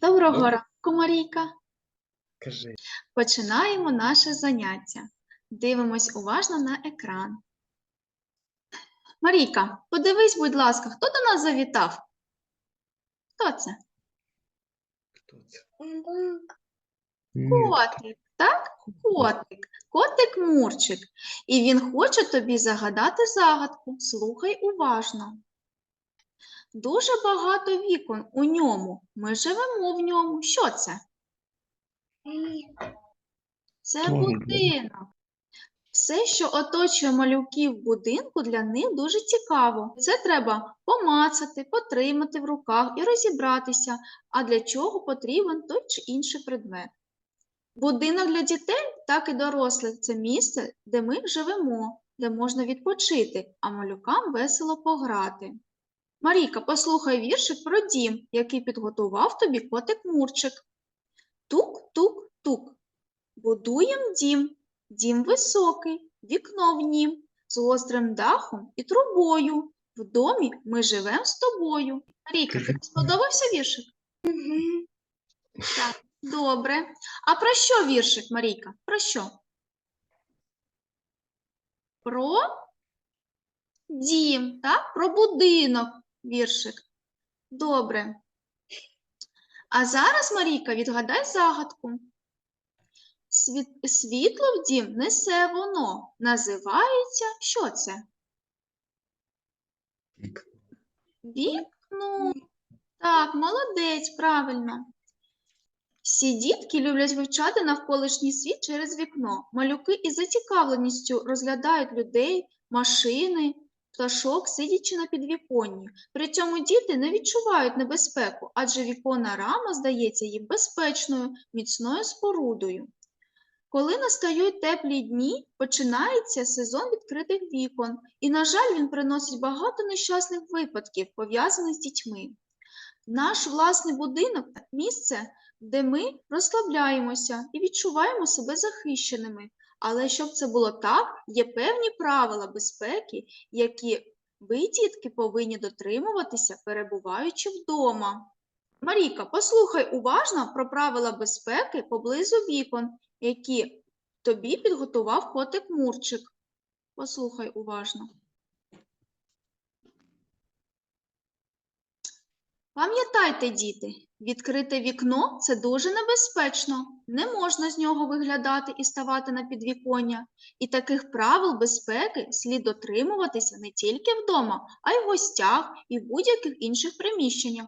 Доброго Добре. ранку, Марійка. Кажи. Починаємо наше заняття. Дивимось уважно на екран. Марійка, подивись, будь ласка, хто до нас завітав? Хто це? Хто це? Котик, так? Котик. Котик Мурчик. І він хоче тобі загадати загадку. Слухай уважно. Дуже багато вікон у ньому. Ми живемо в ньому. Що це? Це будинок. Все, що оточує малюків в будинку, для них дуже цікаво. Це треба помацати, потримати в руках і розібратися, а для чого потрібен той чи інший предмет. Будинок для дітей, так і дорослих це місце, де ми живемо, де можна відпочити, а малюкам весело пограти. Марійка, послухай віршик про дім, який підготував тобі котик Мурчик. Тук-тук-тук. Будуєм дім, дім високий, вікно в нім, з гострим дахом і трубою. В домі ми живем з тобою. Марійка, тобі сподобався віршик? Так, добре. А про що віршик, Марійка? Про що? Про дім, так? Про будинок віршик. Добре. А зараз, Марійка, відгадай загадку. Світ- Світло в дім несе воно. Називається що це? Вікно. Так, молодець, правильно. Всі дітки люблять вивчати навколишній світ через вікно. Малюки із зацікавленістю розглядають людей, машини, пташок, сидячи на підвіконні. При цьому діти не відчувають небезпеку, адже віконна рама здається їм безпечною, міцною спорудою. Коли настають теплі дні, починається сезон відкритих вікон, і, на жаль, він приносить багато нещасних випадків, пов'язаних з дітьми. Наш власний будинок місце, де ми розслабляємося і відчуваємо себе захищеними. Але щоб це було так, є певні правила безпеки, які ви, дітки, повинні дотримуватися, перебуваючи вдома. Марійка, послухай уважно про правила безпеки поблизу вікон, які тобі підготував котик Мурчик. Послухай уважно. Пам'ятайте, діти, відкрите вікно це дуже небезпечно. Не можна з нього виглядати і ставати на підвіконня. І таких правил безпеки слід дотримуватися не тільки вдома, а й в гостях і в будь-яких інших приміщеннях.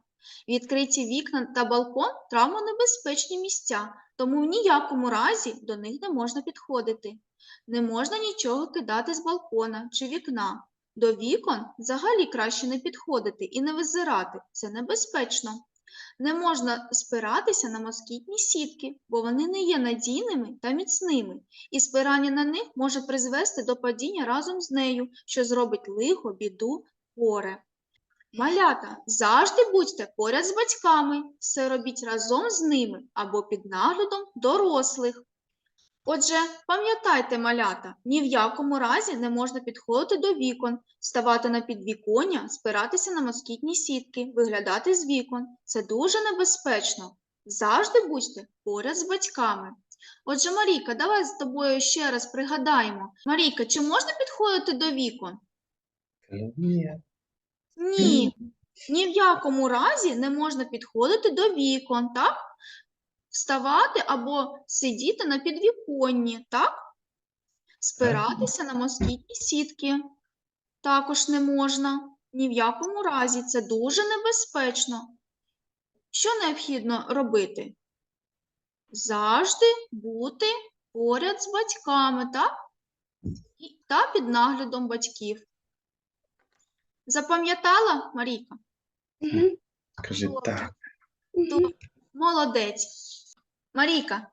Відкриті вікна та балкон травмонебезпечні місця, тому в ніякому разі до них не можна підходити. Не можна нічого кидати з балкона чи вікна. До вікон взагалі краще не підходити і не визирати, це небезпечно. Не можна спиратися на москітні сітки, бо вони не є надійними та міцними, і спирання на них може призвести до падіння разом з нею, що зробить лихо, біду, горе. Малята, завжди будьте поряд з батьками, все робіть разом з ними або під наглядом дорослих. Отже, пам'ятайте, малята, ні в якому разі не можна підходити до вікон, ставати на підвіконня, спиратися на москітні сітки, виглядати з вікон. Це дуже небезпечно. Завжди будьте поряд з батьками. Отже, Марійка, давай з тобою ще раз пригадаємо. Марійка, чи можна підходити до вікон? Ні. Ні, ні в якому разі не можна підходити до вікон, так? Вставати або сидіти на підвіконні, так? Спиратися на москітні сітки також не можна. Ні в якому разі це дуже небезпечно. Що необхідно робити? Завжди бути поряд з батьками, так? Та під наглядом батьків. Запам'ятала, Марійка? Кажи так. Молодець. Марійка,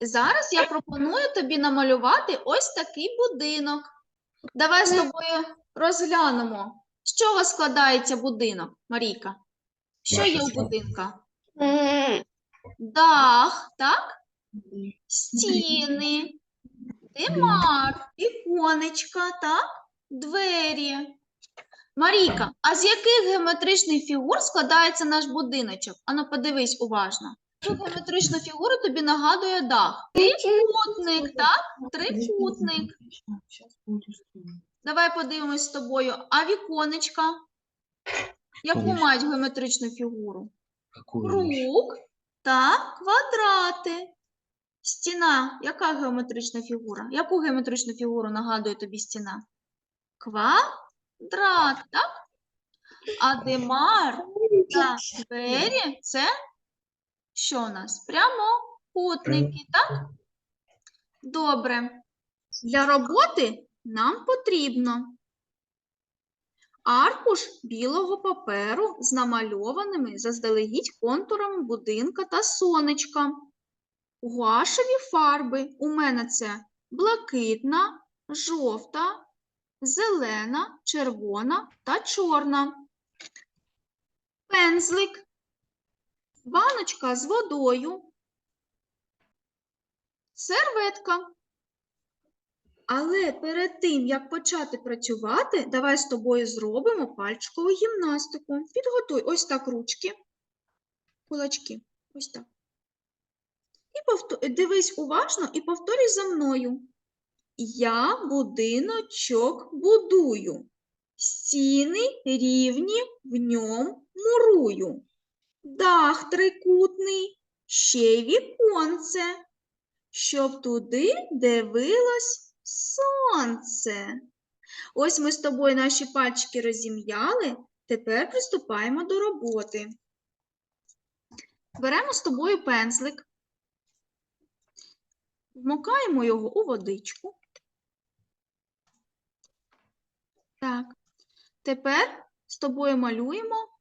зараз я пропоную тобі намалювати ось такий будинок. Давай з тобою розглянемо, з чого складається будинок, Марійка. Що є у будинка? Дах, так? Стіни, димар, віконечка, так? Двері. Марійка, а з яких геометричних фігур складається наш будиночок? Ану, подивись уважно. Яку геометричну фігуру тобі нагадує дах? Трикутник, так? Трикутник. Давай подивимось з тобою. А віконечка? Яку мають геометричну фігуру? Круг та квадрати. Стіна. Яка геометрична фігура? Яку геометричну фігуру нагадує тобі стіна? Квадрат, так? А демар та двері це що у нас? Прямокутники, так? Добре. Для роботи нам потрібно аркуш білого паперу з намальованими заздалегідь контурами будинка та сонечка. Гуашеві фарби. У мене це блакитна, жовта, зелена, червона та чорна. Пензлик, баночка з водою, серветка. Але перед тим, як почати працювати, давай з тобою зробимо пальчикову гімнастику. Підготуй ось так ручки, кулачки, ось так. І повтор... дивись уважно і повторюй за мною. Я будиночок будую, стіни рівні в ньому мурую. Дах трикутний, ще й віконце, щоб туди дивилось сонце. Ось ми з тобою наші пальчики розім'яли, тепер приступаємо до роботи. Беремо з тобою пензлик, вмокаємо його у водичку. Так, тепер з тобою малюємо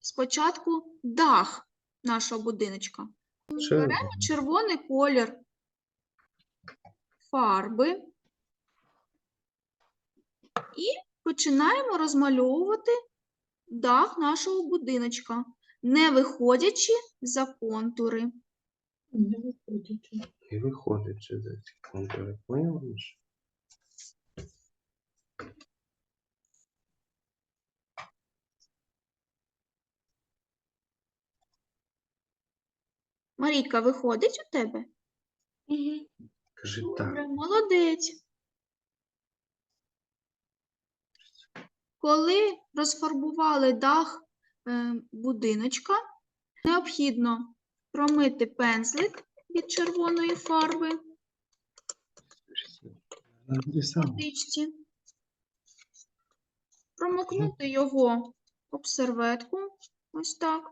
спочатку дах нашого будиночка. Беремо червоний колір фарби і починаємо розмальовувати дах нашого будиночка, не виходячи за контури. І виходить через ці контури. Поняла? Марійка, виходить у тебе? Кажи так. Молодець. Коли розфарбували дах е, будиночка, необхідно промити пензлик від червоної фарби водичці, промокнути його об серветку, ось так.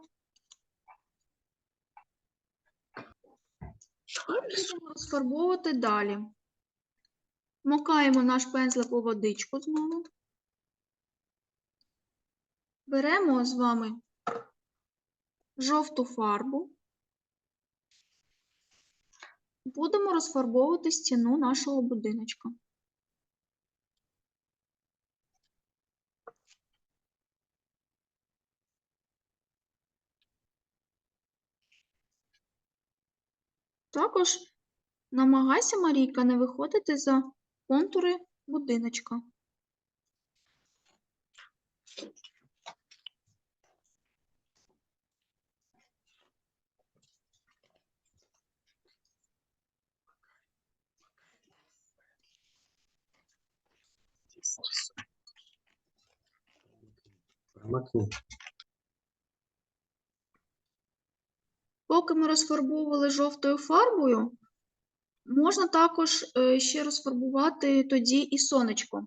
І будемо розфарбовувати далі. Макаємо наш пензлик у водичку знову. Беремо з вами жовту фарбу. Будемо розфарбовувати стіну нашого будиночка. Також намагайся, Марійка, не виходити за контури будиночка. Промокни. Поки ми розфарбовували жовтою фарбою, можна також е, ще розфарбувати тоді і сонечко.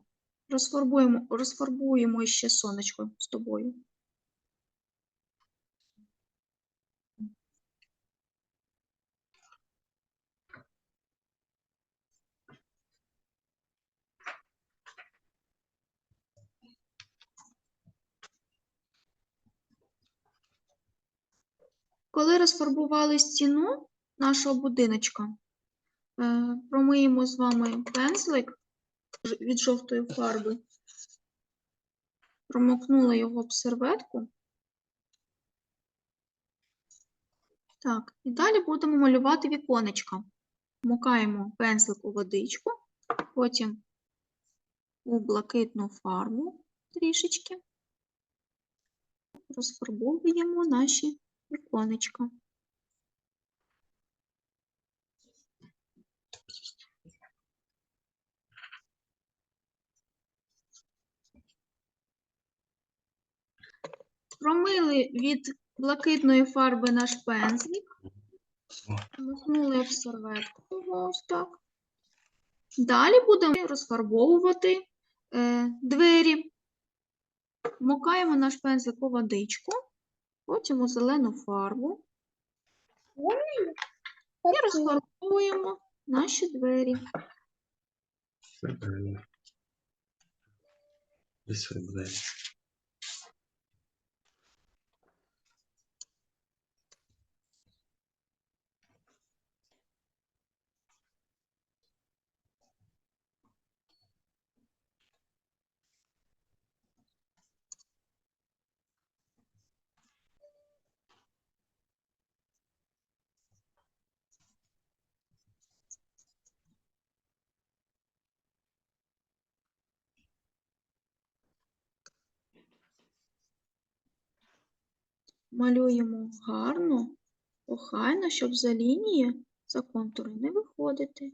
Розфарбуємо, розфарбуємо ще сонечко з тобою. Коли розфарбували стіну нашого будиночка, е, промиємо з вами пензлик від жовтої фарби, промокнули його в серветку. Так, і далі будемо малювати віконечка. Вмокаємо пензлик у водичку, потім у блакитну фарбу трішечки. розфарбовуємо наші віконечка. Промили від блакитної фарби наш пензлик. Махнули об серветку ось так. Далі будемо розфарбовувати е, двері. Вмокаємо наш пензлик у водичку, потім у зелену фарбу і розфарбовуємо наші двері. Все правильно. Малюємо гарно, охайно, щоб за лінії, за контури не виходити.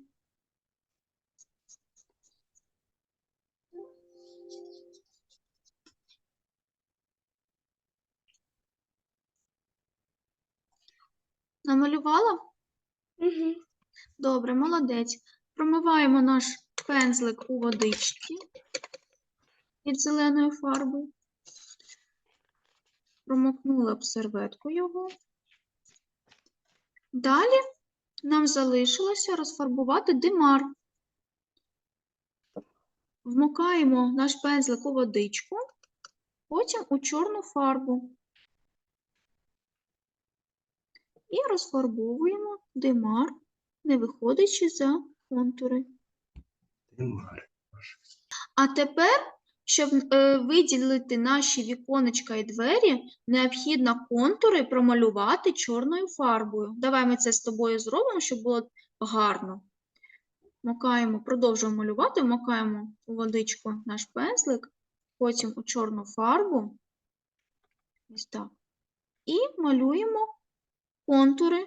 Намалювала? Добре, молодець. Промиваємо наш пензлик у водичці від зеленої фарби. Промокнула об серветку його. Далі нам залишилося розфарбувати димар. Вмокаємо наш пензлик у водичку, потім у чорну фарбу. І розфарбовуємо димар, не виходячи за контури. Димар. А тепер, щоб е, виділити наші віконечка і двері, необхідно контури промалювати чорною фарбою. Давай ми це з тобою зробимо, щоб було гарно. Макаємо, продовжуємо малювати, вмикаємо у водичку наш пензлик, потім у чорну фарбу. Ось так. І малюємо контури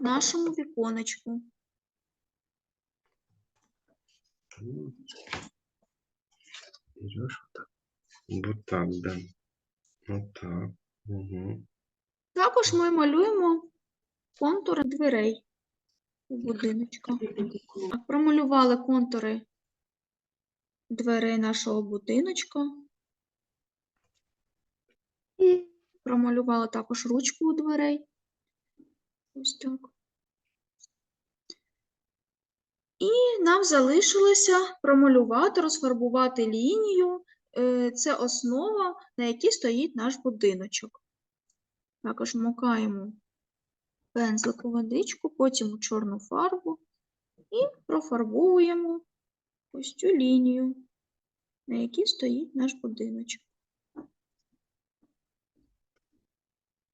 нашому віконечку. Берешь вот так. Вот так, да. Вот так. Угу. Також ми малюємо контури дверей у будиночка. Так, Промалювали контури дверей нашого будиночка. Промалювали також ручку у дверей. Ось так. І нам залишилося промалювати, розфарбувати лінію. Е, Це основа, на якій стоїть наш будиночок. Також вмокаємо пензлик у водичку, потім у чорну фарбу і профарбовуємо ось цю лінію, на якій стоїть наш будиночок.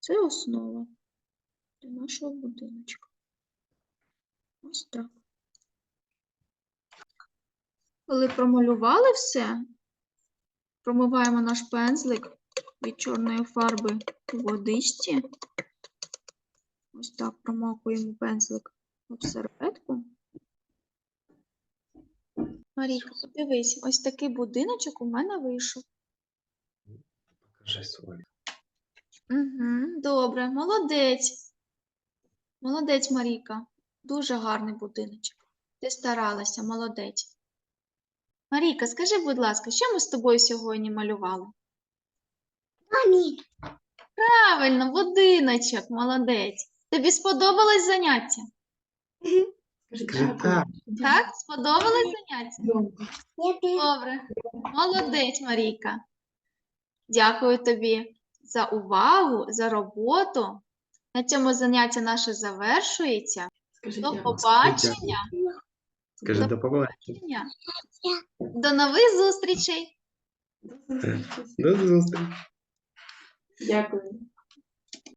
Це основа для нашого будиночка. Ось так. Коли промалювали все, промиваємо наш пензлик від чорної фарби у водичці. Ось так промокуємо пензлик в серветку. Марійка, подивись, ось такий будиночок у мене вийшов. Покажи свой. Угу, добре, молодець. Молодець, Марійка. Дуже гарний будиночок. Ти старалася, молодець. Марійка, скажи, будь ласка, що ми з тобою сьогодні малювали? Мамі, Правильно, будиночок, молодець. Тобі сподобалось заняття? Так. Так, сподобалось заняття? Добре. Молодець, Марійка. Дякую тобі за увагу, за роботу. На цьому заняття наше завершується. До побачення. Скажи до побачення. До нових зустрічей. До зустрічі. Дякую.